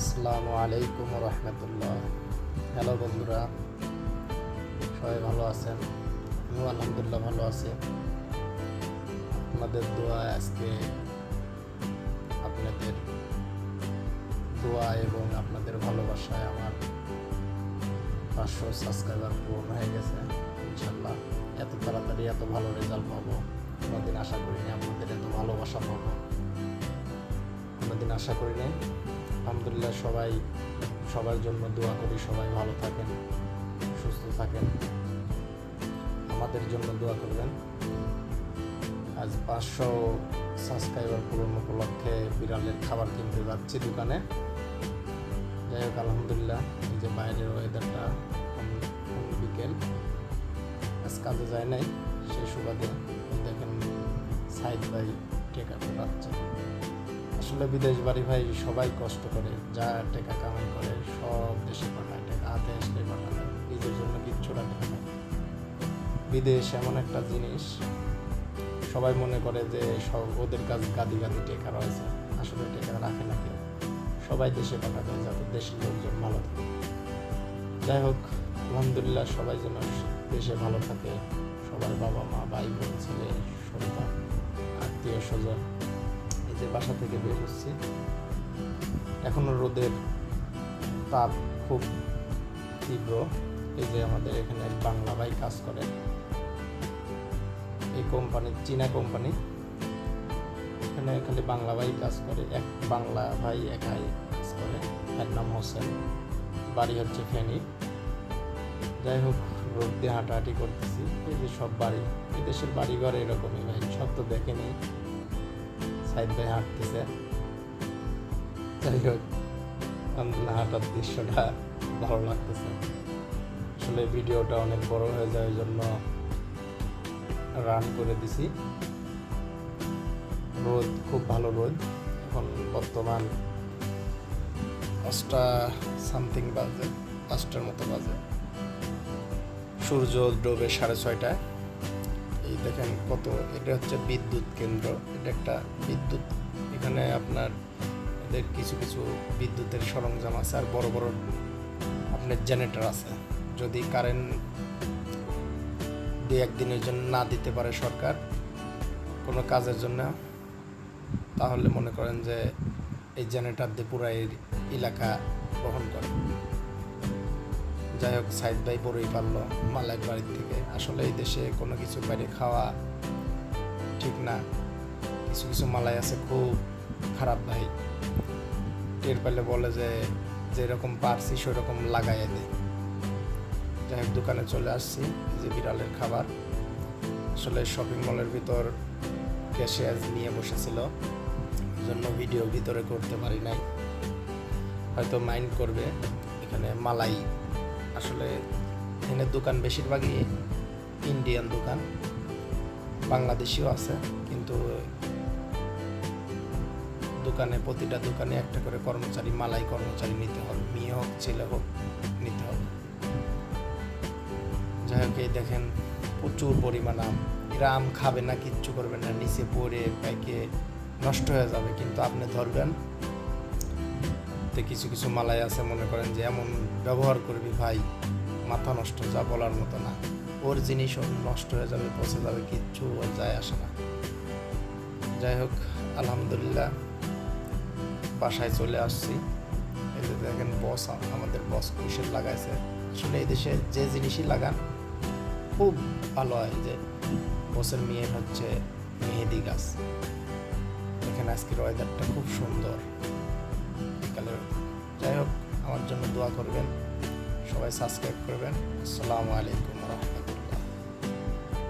আসসালামু আলাইকুম রহমতুল্লাহ হ্যালো বন্ধুরা, সবাই ভালো আছেন? আমিও আলহামদুলিল্লাহ ভালো আছি। আপনাদের দোয়া আজকে আপনাদের দোয়া এবং আপনাদের ভালোবাসায় আমার পাঁচশো সাবস্ক্রাইবার পূরণ হয়ে গেছে ইনশাল্লাহ এত তাড়াতাড়ি এত ভালো রেজাল্ট পাবো, কোনোদিন আশা করিনি আপনাদের এত ভালোবাসা পাবো। কোনোদিন আশা করিনি আলহামদুলিল্লাহ সবাই, সবার জন্য দোয়া করি, সবাই ভালো থাকেন, সুস্থ থাকেন। আমাদের জন্য দোয়া করবেন। আজ পাঁচশো সাবস্ক্রাইবার পূরণ উপলক্ষে বিড়ালের খাবার কিনতে যাচ্ছি দোকানে। যাই হোক, আলহামদুলিল্লাহ, এই যে বাইরের ওয়েদারটা বিকেল? আজ কাজে যায় নাই, সেই সুবাদে দেখেন সাইড বাই টেকা ফোটাচ্ছে আসলে বিদেশ বাড়ি ভাই সবাই কষ্ট করে, যা টাকা কামাই করে সব দেশে পাঠায়, টাকা হাতে আসলে পাঠায় নিজের জন্য কিচ্ছু রাখে না। বিদেশ এমন একটা জিনিস, সবাই মনে করে যে সব ওদের কাজ গাদি গাদি টেকা রয়েছে। আসলে টেকা রাখে না কেউ। সবাই দেশে পাঠাবে, যাতে দেশের লোকজন ভালো থাকে। যাই হোক, আলহামদুলিল্লাহ সবাই যেন দেশে ভালো থাকে। সবার বাবা মা ভাই বোন ছেলে, সন্তান আত্মীয় স্বজন যে বাসা থেকে বের হচ্ছি। এখনও রোদের তাপ খুব তীব্র। এই যে আমাদের এখানে বাংলা ভাই কাজ করে। এই কোম্পানি, চীনা কোম্পানি। এখানে খালি বাংলা ভাই কাজ করে, এক বাংলা ভাই একাই কাজ করে। এর নাম হোসেন, বাড়ি হচ্ছে ফেনী। যাই হোক, রোদ দিয়ে হাঁটাহাঁটি করতেছি। এই যে সব বাড়ি, এদেশের দেশের বাড়িঘর এরকমই ভাই, সব তো দেখেনি। সাইড বাই হাঁটতেছে যাই হোক আলহামদুলিল্লাহ হাঁটার দৃশ্যটা ভালো লাগতেছে আসলে ভিডিওটা অনেক বড় হয়ে যায় ওই জন্য রান করে দিছি রোদ খুব ভালো রোদ এখন বর্তমান পাঁচটা সামথিং বাজে পাঁচটার মতো বাজে সূর্য ডোবে সাড়ে ছয়টায় দেখেন কত, এটা হচ্ছে বিদ্যুৎ কেন্দ্র, এটা একটা বিদ্যুৎ। এখানে আপনার এদের কিছু কিছু বিদ্যুতের সরঞ্জাম আছে আর বড় বড় আপনার জেনারেটর আছে। যদি কারেন্ট দু একদিনের জন্য না দিতে পারে সরকার কোনো কাজের জন্য, তাহলে মনে করেন যে এই জেনারেটর দিয়ে পুরো এলাকা বহন করে। যাই হোক, সাইদ ভাই বড়ই পারল মালাইক বাড়ির থেকে। আসলে এই দেশে কোনো কিছু বাইরে খাওয়া ঠিক না। কিছু কিছু মালাই আছে খুব খারাপ ভাই। টের পেলে বলে যে যেরকম পারছি সেরকম লাগাইয়ে দে। যাই হোক, দোকানে চলে আসছি যে বিড়ালের খাবার। আসলে শপিং মলের ভিতর ক্যাশিয়ার নিয়ে বসেছিল। জন্য ভিডিও ভিতরে করতে পারি নাই। হয়তো মাইন্ড করবে, এখানে মালাই আসলে এখানে দোকান বেশিরভাগই ইন্ডিয়ান দোকান, বাংলাদেশিও আছে, কিন্তু দোকানে, প্রতিটা দোকানে একটা করে কর্মচারী, মালাই কর্মচারী নিতে হবে, মেয়ে হোক, ছেলে হোক, নিতে হবে। যাই হোক, এই দেখেন প্রচুর পরিমাণ আম। এরা আম খাবে না, কিচ্ছু করবে না, নিচে পড়ে প্যাকে নষ্ট হয়ে যাবে। কিন্তু আপনি ধরবেন তো কিছু কিছু মালাই আছে, মনে করেন যে এমন ব্যবহার করবি ভাই, মাথা নষ্ট, যা বলার মতো না। ওর জিনিস নষ্ট হয়ে যাবে, পচে যাবে, কিচ্ছু ওর যায় আসে না। যাই হোক, আলহামদুলিল্লাহ, বাসায় চলে আসছি। যে দেখেন বস, আমাদের বস কুশের লাগাইছে? আসলে এই দেশে যে জিনিসই লাগান, খুব ভালো হয় যে বসের মেয়ের হচ্ছে মেহেদি গাছ। এখানে আজকের ওয়েদারটা খুব সুন্দর। যাই হোক আমার জন্য দোয়া করবেন সবাই সাবস্ক্রাইব করবেন। আসসালামু আলাইকুম রহমতুল্লাহ।